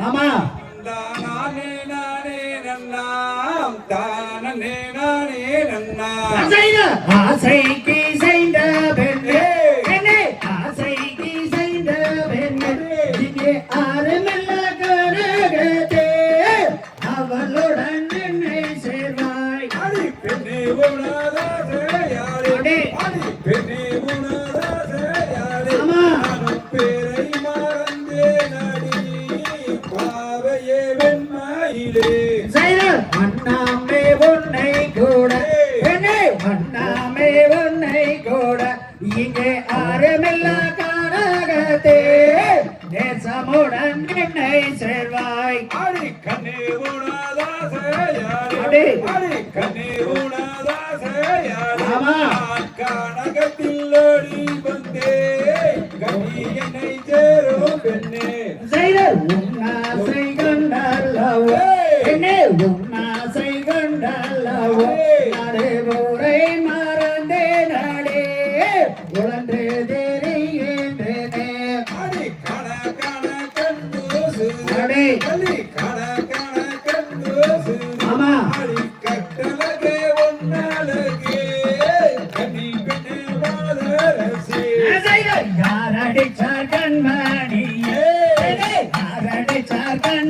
ஆமா. ஆசைக்கு செய்த பெண்ணே. ஆசைக்கு செய்த பெண்ணே. இங்கே ஆறுமல்ல கரகத்தே அவளுடன் என்னை சேர்வாய். பெண்ணே பெண்ணே. அண்ணாமே உன்னை கூட. பெண்ணே அண்ணாமே உன்னை கூட. இங்கே ஆறுமல்ல கரகத்தே. நேசமுடன் என்னை சேர்வாய். அடி கண்ணே உனதாசையாரே அடே. கண்ணே உனதாசையாரே ஆமா. நான் கானகத்தில் ஓடி வந்தே. கனி என்னை சேரும் பெண்ணே. செய்த உன்னாசை கண்டல்லவோ. என்னே உன்னாசை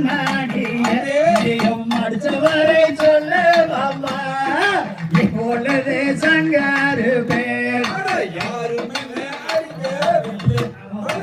நீயும் அடிச்சவரை சொல்ல மாமா இப்பொழுது சங்காரு பேர். அட யாரும் என்ன அடிக்கவில்லை அட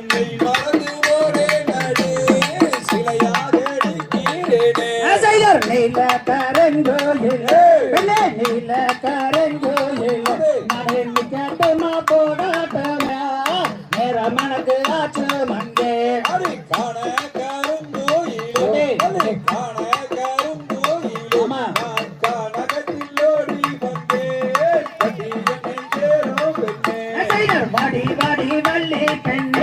கரங்கோயில் மறைந்து கேட்டமா போடாட்டமா நேர மனக்கு ஆச்சு மங்கே காண கருங்கோயிலே காண வாடி வாடி வள்ளி பெண்ணே.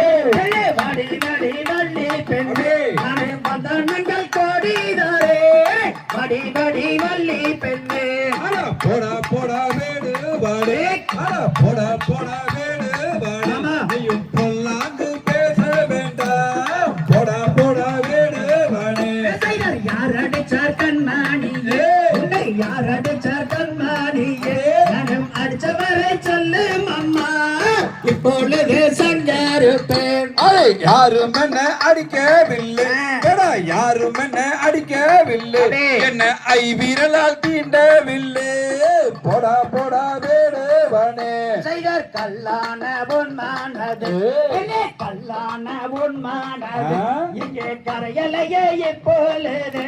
போடா போடா வேடு வாடே. ஆமா. நீயும் பொல்லாங்கு பேச வேண்டாம். போடா போடா வேடு வாடே. யார் அடிச்சார் கண்மாணியே யார் அடிச்சார் கண்மாணியே நானும் அடிச்சவரை சொல்லு அம்மா. இப்பொழுது சங்கருப்பேன் யாரும் என்ன அடிக்கவில்லை. யாரும் என்ன அடிக்கவில்லை. அடே. என்ன ஐ விரலால் தீண்டவில்லை. போடா போடா வேடு வாடே. செய்தர் கல்லான உன்மானது என்னே கல்லான உன்மானது ஆ? இங்கே கரையலையே எப்பொழுது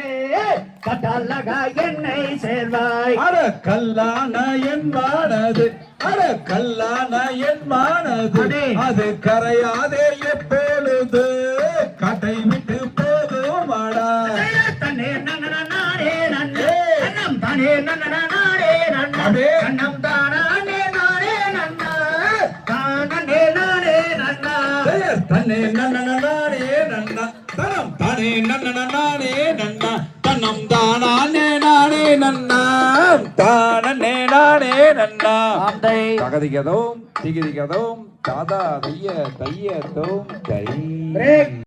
கட்டழகா என்னை சேர்வாய். அட கல்லான என் மானது. அட கல்லான என் மானது. அடே. அது கரையாதே எப்பொழுது? காட்டை விட்டு போதுமாடா தன்னே நன்னே கண்ணம் தானே நன்னன நானே நன்னா. தன்னை நன்னன நானே நன்னா. தனம் தானே நன்னன நானே நன்னா. தன்னம் தானே நானே நன்னா. தானே நானே நன்னா. தகதிகதோம் திகிதிகதோம் தாதா தைய தைய தோம் தை